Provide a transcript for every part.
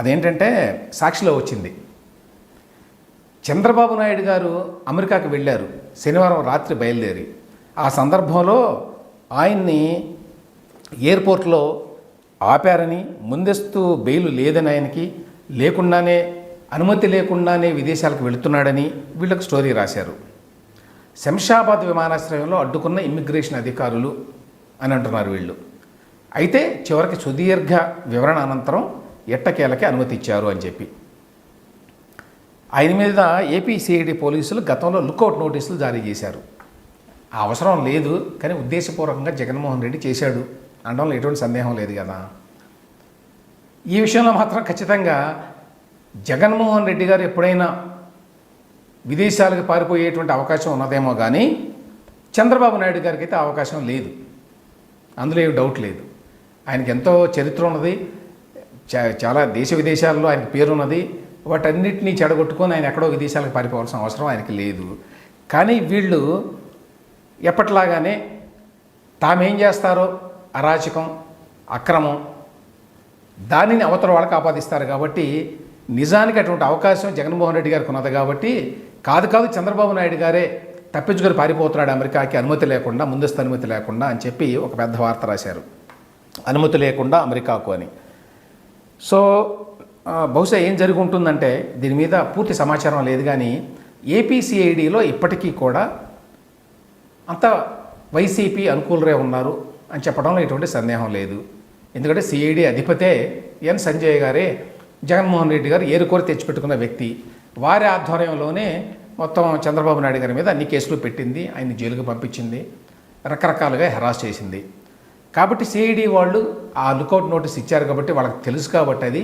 అదేంటంటే సాక్షిలో వచ్చింది. చంద్రబాబు నాయుడు గారు అమెరికాకి వెళ్ళారు. శనివారం రాత్రి బయలుదేరి. ఆ సందర్భంలో ఆయన్ని ఎయిర్పోర్ట్లో ఆపారని ముందస్తు బెయిల్ లేదని ఆయనకి లేకుండానే అనుమతి లేకుండానే విదేశాలకు వెళుతున్నాడని వీళ్ళకు స్టోరీ రాశారు. శంషాబాద్ విమానాశ్రయంలో అడ్డుకున్న ఇమ్మిగ్రేషన్ అధికారులు అని అంటున్నారు వీళ్ళు. అయితే చివరికి సుదీర్ఘ వివరణ అనంతరం ఎట్టకేలకే అనుమతి ఇచ్చారు అని చెప్పి. ఆయన మీద ఏపీ సిఐడి పోలీసులు గతంలో లుకౌట్ నోటీసులు జారీ చేశారు. ఆ అవసరం లేదు కానీ ఉద్దేశపూర్వకంగా జగన్మోహన్ రెడ్డి చేశాడు. అనడంలో ఎటువంటి సందేహం లేదు కదా. ఈ విషయంలో మాత్రం ఖచ్చితంగా జగన్మోహన్ రెడ్డి గారు ఎప్పుడైనా విదేశాలకు పారిపోయేటువంటి అవకాశం ఉన్నదేమో కానీ చంద్రబాబు నాయుడు గారికి అయితే అవకాశం లేదు. అందులో ఏం డౌట్ లేదు. ఆయనకి ఎంతో చరిత్ర ఉన్నది. చాలా దేశ విదేశాల్లో ఆయన పేరున్నది. వాటన్నిటినీ చెడగొట్టుకొని ఆయన ఎక్కడో విదేశాలకు పారిపోవాల్సిన అవసరం ఆయనకి లేదు. కానీ వీళ్ళు ఎప్పట్లాగానే తామేం చేస్తారో? అరాచకం అక్రమం దానిని అవతల వాళ్ళకి ఆపాదిస్తారు కాబట్టి నిజానికి అటువంటి అవకాశం జగన్మోహన్ రెడ్డి గారికి ఉన్నది కాబట్టి కాదు కాదు చంద్రబాబు నాయుడు గారే తప్పించుకొని పారిపోతున్నాడు అమెరికాకి అనుమతి లేకుండా ముందస్తు అనుమతి లేకుండా అని చెప్పి ఒక పెద్ద వార్త రాశారు. అనుమతి లేకుండా అమెరికాకు అని. సో బహుశా ఏం జరిగి ఉంటుందంటే దీని మీద పూర్తి సమాచారం లేదు కానీ ఏపీసీఐడిలో ఇప్పటికీ కూడా అంత వైసీపీ అనుకూలరే ఉన్నారు అని చెప్పడంలో ఎటువంటి సందేహం లేదు. ఎందుకంటే సిఐడి అధిపతే ఎన్ సంజయ్ గారే జగన్మోహన్ రెడ్డి గారు ఏరుకోరి తెచ్చిపెట్టుకున్న వ్యక్తి. వారి ఆధ్వర్యంలోనే మొత్తం చంద్రబాబు నాయుడు గారి మీద అన్ని కేసులు పెట్టింది. ఆయన జైలుకు పంపించింది. రకరకాలుగా హెరాస్ చేసింది. కాబట్టి సిఐడి వాళ్ళు ఆ లుకౌట్ నోటీస్ ఇచ్చారు కాబట్టి వాళ్ళకి తెలుసు కాబట్టి అది.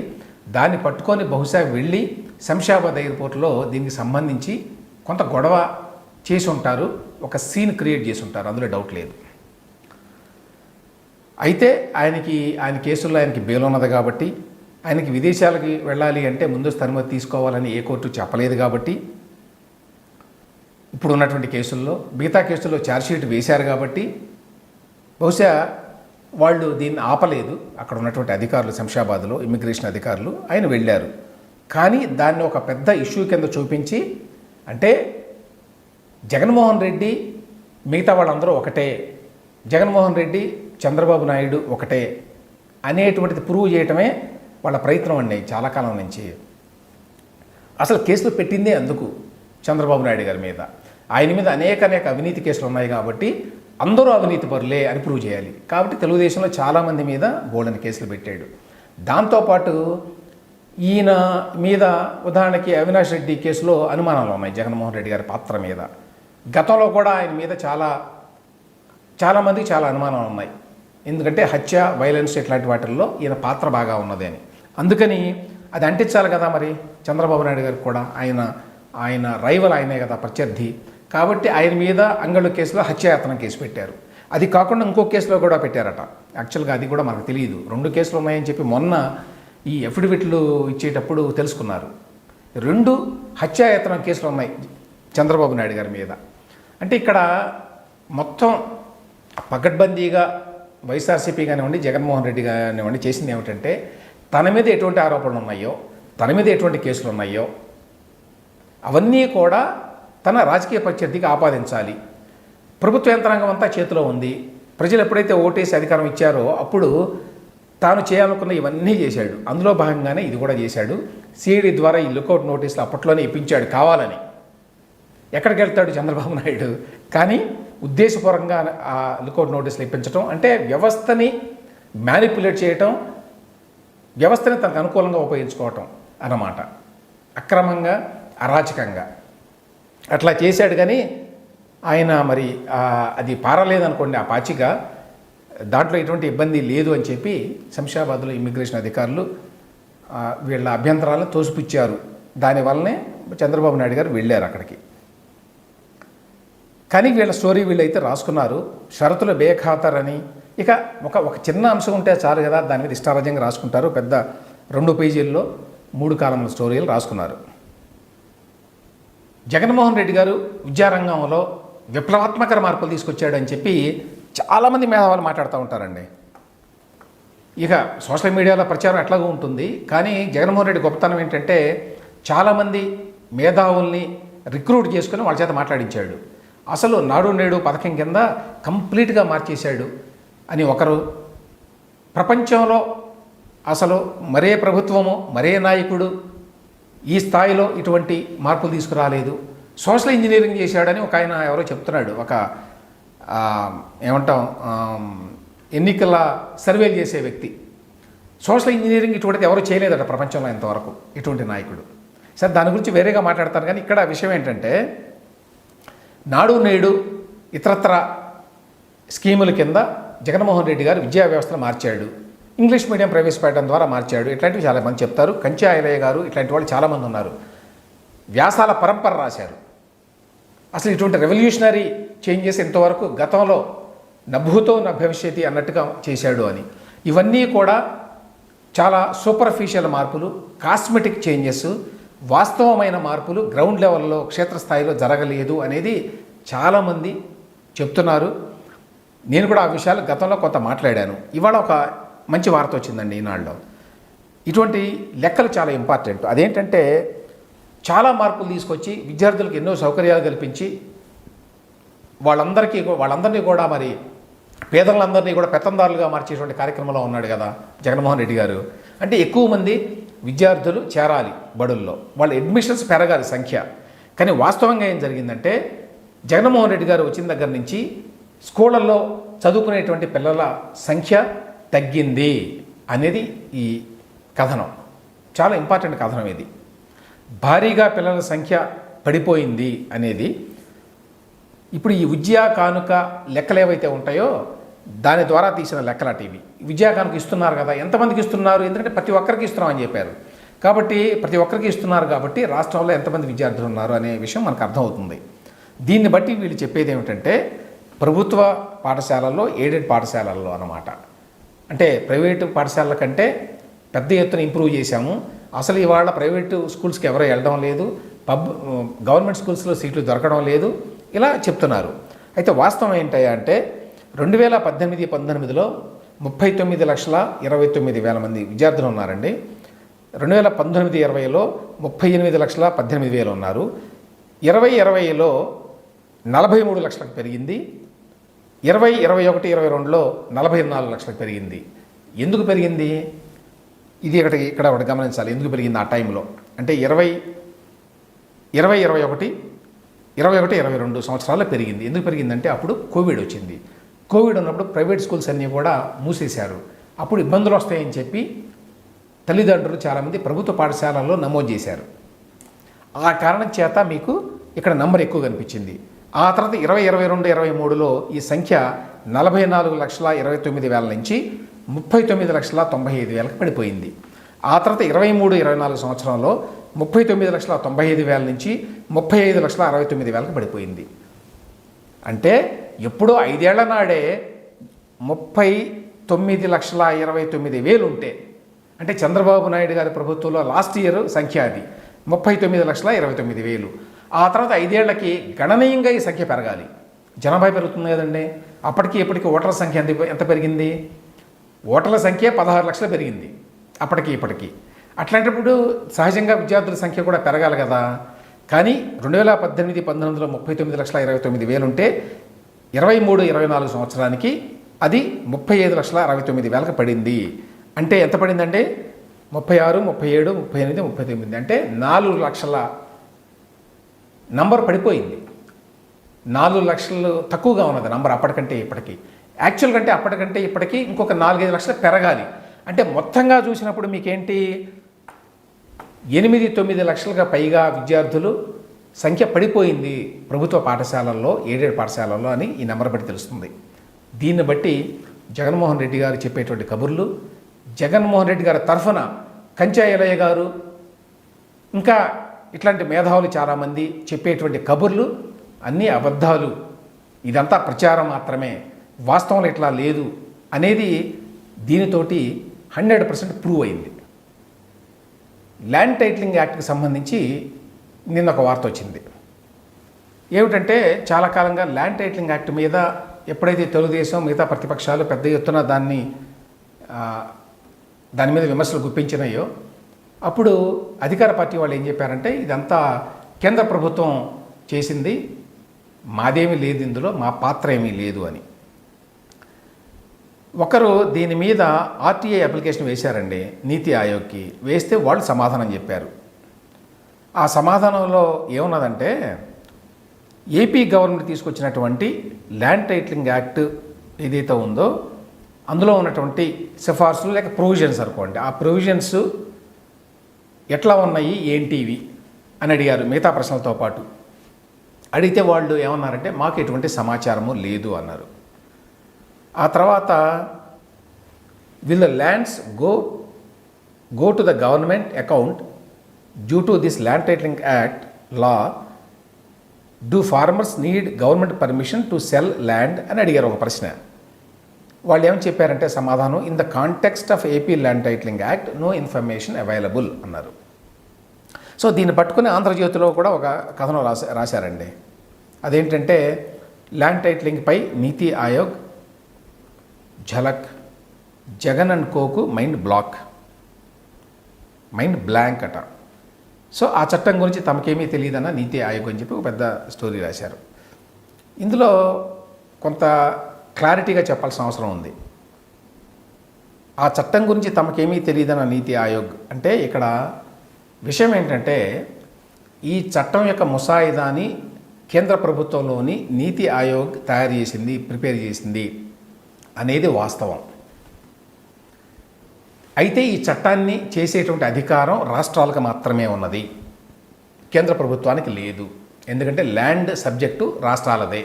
దాన్ని పట్టుకొని బహుశా వెళ్ళి శంషాబాద్ ఎయిర్పోర్ట్లో దీనికి సంబంధించి కొంత గొడవ చేసి ఉంటారు. ఒక సీన్ క్రియేట్ చేసి ఉంటారు. అందులో డౌట్ లేదు. అయితే ఆయనకి ఆయన కేసుల్లో ఆయనకి బెయిల్ ఉన్నది కాబట్టి ఆయనకి విదేశాలకి వెళ్ళాలి అంటే ముందస్తు అనుమతి తీసుకోవాలని ఏ కోర్టు చెప్పలేదు కాబట్టి ఇప్పుడు ఉన్నటువంటి కేసుల్లో మిగతా కేసుల్లో ఛార్జ్షీట్ వేశారు కాబట్టి బహుశా వాళ్ళు దీన్ని ఆపలేదు. అక్కడ ఉన్నటువంటి అధికారులు శంషాబాద్లో ఇమిగ్రేషన్ అధికారులు ఆయన వెళ్ళారు. కానీ దాన్ని ఒక పెద్ద ఇష్యూ కింద చూపించి అంటే జగన్మోహన్ రెడ్డి మిగతా వాళ్ళందరూ ఒకటే జగన్మోహన్ రెడ్డి చంద్రబాబు నాయుడు ఒకటే అనేటువంటిది ప్రూవ్ చేయటమే వాళ్ళ ప్రయత్నం అండి చాలా కాలం నుంచి. అసలు కేసులు పెట్టిందే అందుకు చంద్రబాబు నాయుడు గారి మీద. ఆయన మీద అనేక అనేక అవినీతి కేసులు ఉన్నాయి కాబట్టి అందరూ అవినీతి పరులే అని ప్రూవ్ చేయాలి. కాబట్టి తెలుగుదేశంలో చాలామంది మీద బోల్డని కేసులు పెట్టాడు. దాంతోపాటు ఈయన మీద ఉదాహరణకి అవినాష్ రెడ్డి కేసులో అనుమానాలు ఉన్నాయి జగన్మోహన్ రెడ్డి గారి పాత్ర మీద. గతంలో కూడా ఆయన మీద చాలా చాలామందికి చాలా అనుమానాలు ఉన్నాయి. ఎందుకంటే హత్య వైలెన్స్ ఇట్లాంటి వాటిల్లో ఈయన పాత్ర బాగా ఉన్నది అని. అందుకని అది అంటించాలి కదా మరి. చంద్రబాబు నాయుడు గారికి కూడా ఆయన ఆయన రైవల్ ఆయనే కదా ప్రత్యర్థి. కాబట్టి ఆయన మీద అంగళ్ళు కేసులో హత్యాయత్నం కేసు పెట్టారు. అది కాకుండా ఇంకో కేసులో కూడా పెట్టారట. యాక్చువల్గా అది కూడా మనకు తెలియదు. రెండు కేసులు ఉన్నాయని చెప్పి మొన్న ఈ అఫిడవిట్లు ఇచ్చేటప్పుడు తెలుసుకున్నారు. రెండు హత్యాయత్నం కేసులు ఉన్నాయి చంద్రబాబు నాయుడు గారి మీద. అంటే ఇక్కడ మొత్తం పకడ్బందీగా వైఎస్ఆర్సీపీ కానివ్వండి జగన్మోహన్ రెడ్డి కానివ్వండి చేసింది ఏమిటంటే తన మీద ఎటువంటి ఆరోపణలు ఉన్నాయో తన మీద ఎటువంటి కేసులు ఉన్నాయో అవన్నీ కూడా తన రాజకీయ ప్రత్యర్థికి ఆపాదించాలి. ప్రభుత్వ యంత్రాంగం అంతా చేతిలో ఉంది. ప్రజలు ఎప్పుడైతే ఓటేసి అధికారం ఇచ్చారో అప్పుడు తాను చేయాలనుకున్న ఇవన్నీ చేశాడు. అందులో భాగంగానే ఇది కూడా చేశాడు. సిఐడి ద్వారా ఈ లుకౌట్ నోటీసులు అప్పట్లోనే ఇప్పించాడు కావాలని. ఎక్కడికి వెళ్తాడు చంద్రబాబు నాయుడు? కానీ ఉద్దేశపూర్వకంగా ఆ లుకౌట్ నోటీసులు ఇప్పించడం అంటే వ్యవస్థని మ్యానిపులేట్ చేయటం వ్యవస్థని తనకు అనుకూలంగా ఉపయోగించుకోవటం అన్నమాట. అక్రమంగా అరాచకంగా. అట్లా చేశాడు కానీ ఆయన మరి అది పారలేదనుకోండి ఆ పాచిక. దాంట్లో ఎటువంటి ఇబ్బంది లేదు అని చెప్పి శంషాబాద్లో ఇమ్మిగ్రేషన్ అధికారులు వీళ్ళ అభ్యంతరాలను తోసిపుచ్చారు. దానివల్లనే చంద్రబాబు నాయుడు గారు వెళ్ళారు అక్కడికి. కానీ వీళ్ళ స్టోరీ వీళ్ళైతే రాసుకున్నారు. షరతులు బేఖాతర్ అని ఇక ఒక ఒక చిన్న అంశం ఉంటే చాలు కదా దాని మీద ఇష్టారాజ్యంగా రాసుకుంటారు. పెద్ద రెండు పేజీల్లో మూడు కాలంలో స్టోరీలు రాసుకున్నారు. జగన్మోహన్ రెడ్డి గారు విద్యారంగంలో విప్లవాత్మక మార్పులు తీసుకొచ్చాడని చెప్పి చాలామంది మేధావులు మాట్లాడుతూ ఉంటారండి. ఇక సోషల్ మీడియాలో ప్రచారం ఎట్లాగో ఉంటుంది. కానీ జగన్మోహన్ రెడ్డి గొప్పతనం ఏంటంటే చాలామంది మేధావుల్ని రిక్రూట్ చేసుకుని వాళ్ళ చేత మాట్లాడించాడు. అసలు నాడు నేడు పథకం కింద కంప్లీట్గా మార్చేశాడు అని ఒకరు ప్రపంచంలో అసలు మరే ప్రభుత్వము మరే నాయకుడు ఈ స్థాయిలో ఇటువంటి మార్పులు తీసుకురాలేదు. సోషల్ ఇంజనీరింగ్ చేశాడని ఒక ఆయన ఎవరో చెప్తున్నాడు. ఒక ఏమంటాం ఎన్నికల సర్వేలు చేసే వ్యక్తి. సోషల్ ఇంజనీరింగ్ ఇటువంటిది ఎవరు చేయలేదట ప్రపంచంలో ఇంతవరకు ఇటువంటి నాయకుడు. సరే దాని గురించి వేరేగా మాట్లాడతాను కానీ ఇక్కడ విషయం ఏంటంటే నాడు నేడు ఇతరత్ర స్కీముల కింద జగన్మోహన్ రెడ్డి గారు విద్యా వ్యవస్థను మార్చాడు. ఇంగ్లీష్ మీడియం ప్రవేశపెట్టడం ద్వారా మార్చాడు. ఇట్లాంటివి చాలామంది చెప్తారు. కంచి ఆయలయ్య గారు ఇట్లాంటి వాళ్ళు చాలామంది ఉన్నారు. వ్యాసాల పరంపర రాశారు. అసలు ఇటువంటి రెవల్యూషనరీ చేంజెస్ ఇంతవరకు గతంలో నభూతో నా భవిష్యతి అన్నట్టుగా చేశాడు అని. ఇవన్నీ కూడా చాలా సూపర్ఫిషియల్ మార్పులు కాస్మెటిక్ చేంజెస్ వాస్తవమైన మార్పులు గ్రౌండ్ లెవెల్లో క్షేత్రస్థాయిలో జరగలేదు అనేది చాలామంది చెప్తున్నారు. నేను కూడా ఆ విషయాలు గతంలో కొంత మాట్లాడాను. ఇవాళ ఒక మంచి వార్త వచ్చిందండి ఈనాడులో. ఇటువంటి లెక్కలు చాలా ఇంపార్టెంట్. అదేంటంటే చాలా మార్పులు తీసుకొచ్చి విద్యార్థులకు ఎన్నో సౌకర్యాలు కల్పించి వాళ్ళందరికీ వాళ్ళందరినీ కూడా మరి పేదలందరినీ కూడా పెత్తందారులుగా మార్చేటువంటి కార్యక్రమంలో ఉన్నాడు కదా జగన్మోహన్ రెడ్డి గారు. అంటే ఎక్కువ మంది విద్యార్థులు చేరాలి బడుల్లో. వాళ్ళ అడ్మిషన్స్ పెరగాలి సంఖ్య. కానీ వాస్తవంగా ఏం జరిగిందంటే జగన్మోహన్ రెడ్డి గారు వచ్చిన దగ్గర నుంచి స్కూళ్ళల్లో చదువుకునేటువంటి పిల్లల సంఖ్య తగ్గింది అనేది ఈ కథనం. చాలా ఇంపార్టెంట్ కథనం ఇది. భారీగా పిల్లల సంఖ్య పడిపోయింది అనేది ఇప్పుడు ఈ విద్యా కానుక లెక్కలు ఏవైతే ఉంటాయో దాని ద్వారా తీసిన లెక్కల టీవీ విద్యా కానుక ఇస్తున్నారు కదా ఎంతమందికి ఇస్తున్నారు? ఎందుకంటే ప్రతి ఒక్కరికి ఇస్తున్నామని చెప్పారు. కాబట్టి ప్రతి ఒక్కరికి ఇస్తున్నారు కాబట్టి రాష్ట్రంలో ఎంతమంది విద్యార్థులు ఉన్నారు అనే విషయం మనకు అర్థమవుతుంది. దీన్ని బట్టి వీళ్ళు చెప్పేది ఏమిటంటే ప్రభుత్వ పాఠశాలల్లో ఎయిడెడ్ పాఠశాలల్లో అన్నమాట. అంటే ప్రైవేటు పాఠశాలల కంటే పెద్ద ఎత్తున ఇంప్రూవ్ చేశాము. అసలు ఇవాళ ప్రైవేటు స్కూల్స్కి ఎవరో వెళ్ళడం లేదు. పబ్ గవర్నమెంట్ స్కూల్స్లో సీట్లు దొరకడం లేదు. ఇలా చెప్తున్నారు. అయితే వాస్తవం ఏంటయ్యా అంటే రెండు వేల పద్దెనిమిది పంతొమ్మిదిలో ముప్పై తొమ్మిది లక్షల ఇరవై తొమ్మిది వేల మంది విద్యార్థులు ఉన్నారండి. రెండు వేల పంతొమ్మిది ఇరవైలో ముప్పై ఎనిమిది లక్షల పద్దెనిమిది వేలు ఉన్నారు. ఇరవై ఇరవైలో నలభై మూడు లక్షలకు పెరిగింది. ఇరవై ఇరవై ఒకటి ఇరవై రెండులో నలభై నాలుగు లక్షలకు పెరిగింది. ఎందుకు పెరిగింది? ఇది ఇక్కడ ఇక్కడ ఒకటి గమనించాలి. ఎందుకు పెరిగింది ఆ టైంలో? అంటే ఇరవై ఇరవై ఇరవై ఒకటి ఇరవై ఒకటి ఇరవై రెండు సంవత్సరాల్లో పెరిగింది. ఎందుకు పెరిగిందంటే అప్పుడు కోవిడ్ వచ్చింది. కోవిడ్ ఉన్నప్పుడు ప్రైవేట్ స్కూల్స్ అన్నీ కూడా మూసేశారు. అప్పుడు ఇబ్బందులు వస్తాయని చెప్పి తల్లిదండ్రులు చాలామంది ప్రభుత్వ పాఠశాలల్లో నమోదు చేశారు. ఆ కారణం చేత మీకు ఇక్కడ నంబర్ ఎక్కువ కనిపించింది ఆ తర్వాత ఇరవై ఇరవై రెండు ఇరవై మూడులో ఈ సంఖ్య నలభై నాలుగు లక్షల ఇరవై తొమ్మిది వేల నుంచి ముప్పై తొమ్మిది లక్షల తొంభై ఐదు వేలకు పడిపోయింది. ఆ తర్వాత ఇరవై మూడు ఇరవై నాలుగు సంవత్సరంలో ముప్పై తొమ్మిది లక్షల తొంభై ఐదు వేల నుంచి ముప్పై ఐదు లక్షల అరవై తొమ్మిది వేలకు పడిపోయింది. అంటే ఎప్పుడో ఐదేళ్ళ నాడే ముప్పై తొమ్మిది లక్షల ఇరవై తొమ్మిది వేలు ఉంటే అంటే చంద్రబాబు నాయుడు గారి ప్రభుత్వంలో లాస్ట్ ఇయర్ సంఖ్య అది ముప్పై తొమ్మిది లక్షల ఇరవై తొమ్మిది వేలు. ఆ తర్వాత ఐదేళ్ళకి గణనీయంగా ఈ సంఖ్య పెరగాలి. జనాభా పెరుగుతుంది కదండి. అప్పటికి ఇప్పటికి ఓటర్ల సంఖ్య ఎంత ఎంత పెరిగింది? ఓటర్ల సంఖ్య పదహారు లక్షలు పెరిగింది. అప్పటికి ఇప్పటికి. అట్లాంటప్పుడు సహజంగా విద్యార్థుల సంఖ్య కూడా పెరగాలి కదా. కానీ రెండు వేల పద్దెనిమిది పంతొమ్మిదిలో ముప్పై తొమ్మిది లక్షల ఇరవై తొమ్మిది వేలు ఉంటే ఇరవై మూడు ఇరవై నాలుగు సంవత్సరానికి అది ముప్పై ఐదు లక్షల అరవై తొమ్మిది వేలకు పడింది. అంటే ఎంత పడిందంటే ముప్పై ఆరు ముప్పై ఏడు ముప్పై ఎనిమిది ముప్పై తొమ్మిది. అంటే నాలుగు లక్షల నంబర్ పడిపోయింది. నాలుగు లక్షలు తక్కువగా ఉన్నది నంబర్ అప్పటికంటే ఇప్పటికి. యాక్చువల్ కంటే అప్పటికంటే ఇప్పటికి ఇంకొక నాలుగైదు లక్షలు పెరగాలి. అంటే మొత్తంగా చూసినప్పుడు మీకేంటి? ఎనిమిది తొమ్మిది లక్షలుగా పైగా విద్యార్థులు సంఖ్య పడిపోయింది ప్రభుత్వ పాఠశాలల్లో ఏడేడు పాఠశాలల్లో అని ఈ నెంబర్ బట్టి తెలుస్తుంది. దీన్ని బట్టి జగన్మోహన్ రెడ్డి గారు చెప్పేటువంటి కబుర్లు జగన్మోహన్ రెడ్డి గారి తరఫున కంచా ఎలయ్య గారు ఇంకా ఇట్లాంటి మేధావులు చాలామంది చెప్పేటువంటి కబుర్లు అన్నీ అబద్ధాలు ఇదంతా ప్రచారం మాత్రమే వాస్తవంలో ఇట్లా లేదు అనేది దీనితోటి హండ్రెడ్ పర్సెంట్ ప్రూవ్ అయింది. ల్యాండ్ టైటిలింగ్ యాక్ట్కి సంబంధించి నిన్న ఒక వార్త వచ్చింది. ఏమిటంటే చాలా కాలంగా ల్యాండ్ టైటిలింగ్ యాక్ట్ మీద ఎప్పుడైతే తెలుగుదేశం మిగతా ప్రతిపక్షాలు పెద్ద ఎత్తున దాన్ని దాని మీద విమర్శలు గుప్పించినాయో అప్పుడు అధికార పార్టీ వాళ్ళు ఏం చెప్పారంటే ఇదంతా కేంద్ర ప్రభుత్వం చేసింది మాదేమీ లేదు ఇందులో మా పాత్ర ఏమీ లేదు అని. ఒకరు దీని మీద ఆర్టీఐ అప్లికేషన్ వేశారండి నీతి ఆయోగ్కి వేస్తే వాళ్ళు సమాధానం చెప్పారు. ఆ సమాధానంలో ఏమున్నదంటే ఏపీ గవర్నమెంట్ తీసుకొచ్చినటువంటి ల్యాండ్ టైటిలింగ్ యాక్ట్ ఏదైతే ఉందో అందులో ఉన్నటువంటి సిఫార్సులు లేక ప్రొవిజన్స్ అనుకోండి. ఆ ప్రొవిజన్స్ ఎట్లా ఉన్నాయి ఏంటి ఇవి అని అడిగారు మిగతా ప్రశ్నలతో పాటు. అడిగితే వాళ్ళు ఏమన్నారంటే మాకు ఎటువంటి సమాచారము లేదు అన్నారు. ఆ తర్వాత will the lands go go to the government account due to this land titling act law do farmers need government permission to sell land అని అడిగారు ఒక ప్రశ్న. వాళ్ళు ఏమని చెప్పారంటే సమాధానం in the context of AP land titling act no information available అన్నారు. So దీన్ని పట్టుకుని ఆంధ్రజ్యోతిలో కూడా ఒక కథనం రాసా రాశారండి. అదేంటంటే ల్యాండ్ టైటిలింగ్పై నీతి ఆయోగ్ ఝలక్ జగన్ అండ్ కోకు మైండ్ బ్లాక్ మైండ్ బ్లాంక్ అట. సో ఆ చట్టం గురించి తమకేమీ తెలియదన్న నీతి ఆయోగ్ అని చెప్పి ఒక పెద్ద స్టోరీ రాశారు. ఇందులో కొంత క్లారిటీగా చెప్పాల్సిన అవసరం ఉంది. ఆ చట్టం గురించి తమకేమీ తెలియదన్న నీతి ఆయోగ్ అంటే ఇక్కడ విషయం ఏంటంటే ఈ చట్టం యొక్క ముసాయిదాని కేంద్ర ప్రభుత్వంలోని నీతి ఆయోగ్ తయారు చేసింది ప్రిపేర్ చేసింది అనేది వాస్తవం. అయితే ఈ చట్టాన్ని చేసేటువంటి అధికారం రాష్ట్రాలకు మాత్రమే ఉన్నది. కేంద్ర ప్రభుత్వానికి లేదు. ఎందుకంటే ల్యాండ్ సబ్జెక్టు రాష్ట్రాలదే.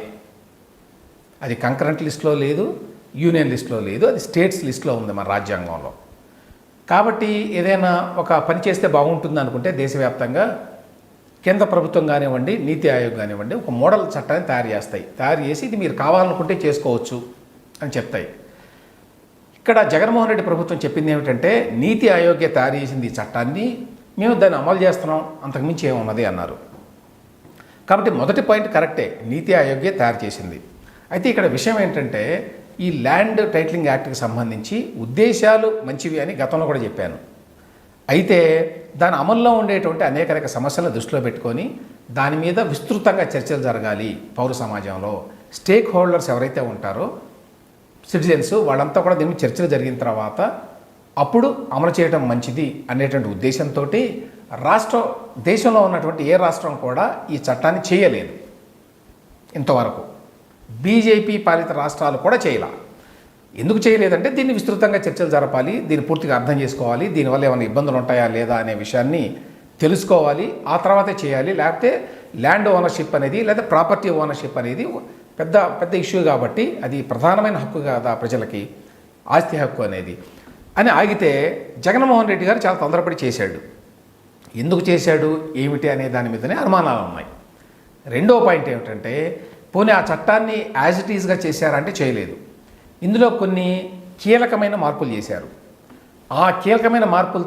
అది కంకరెంట్ లిస్ట్లో లేదు యూనియన్ లిస్ట్లో లేదు అది స్టేట్స్ లిస్ట్లో ఉంది మన రాజ్యాంగంలో. కాబట్టి ఏదైనా ఒక పని చేస్తే బాగుంటుంది అనుకుంటే దేశవ్యాప్తంగా కేంద్ర ప్రభుత్వం కానివ్వండి నీతి ఆయోగ్ కానివ్వండి ఒక మోడల్ చట్టాన్ని తయారు చేస్తాయి. తయారు చేసి ఇది మీరు కావాలనుకుంటే చేసుకోవచ్చు అని చెప్తాయి. ఇక్కడ జగన్మోహన్ రెడ్డి ప్రభుత్వం చెప్పింది ఏమిటంటే నీతి ఆయోగే తయారు చేసింది ఈ చట్టాన్ని మేము దాన్ని అమలు చేస్తున్నాం అంతకుమించి ఏమున్నది అన్నారు. కాబట్టి మొదటి పాయింట్ కరెక్టే నీతి ఆయోగే తయారు చేసింది. అయితే ఇక్కడ విషయం ఏంటంటే ఈ ల్యాండ్ టైటిలింగ్ యాక్ట్కి సంబంధించి ఉద్దేశాలు మంచివి అని గతంలో కూడా చెప్పాను. అయితే దాని అమల్లో ఉండేటువంటి అనేక రకాల సమస్యలను దృష్టిలో పెట్టుకొని దాని మీద విస్తృతంగా చర్చలు జరగాలి పౌర సమాజంలో. స్టేక్ హోల్డర్స్ ఎవరైతే ఉంటారో సిటిజన్స్ వాళ్ళంతా కూడా దీని చర్చలు జరిగిన తర్వాత అప్పుడు అమలు చేయడం మంచిది అనేటువంటి ఉద్దేశంతో రాష్ట్ర దేశంలో ఉన్నటువంటి ఏ రాష్ట్రం కూడా ఈ చట్టాన్ని చేయలేదు ఇంతవరకు. బీజేపీ పాలిత రాష్ట్రాలు కూడా చేయాల. ఎందుకు చేయలేదంటే దీన్ని విస్తృతంగా చర్చలు జరపాలి దీన్ని పూర్తిగా అర్థం చేసుకోవాలి దీనివల్ల ఏమైనా ఇబ్బందులు ఉంటాయా లేదా అనే విషయాన్ని తెలుసుకోవాలి ఆ తర్వాతే చేయాలి. లేకపోతే ల్యాండ్ ఓనర్షిప్ అనేది లేదా ప్రాపర్టీ ఓనర్షిప్ అనేది పెద్ద పెద్ద ఇష్యూ కాబట్టి అది ప్రధానమైన హక్కు కదా ప్రజలకి ఆస్తి హక్కు అనేది. అని ఆగితే జగన్మోహన్ రెడ్డి గారు చాలా తొందరపడి చేశాడు. ఎందుకు చేశాడు ఏమిటి అనే దాని మీదనే అనుమానాలు ఉన్నాయి రెండో పాయింట్ ఏమిటంటే పోనీ ఆ చట్టాన్ని యాజ్ ఇట్ ఈజ్గా చేశారంటే చేయలేదు. ఇందులో కొన్ని కీలకమైన మార్పులు చేశారు. ఆ కీలకమైన మార్పులు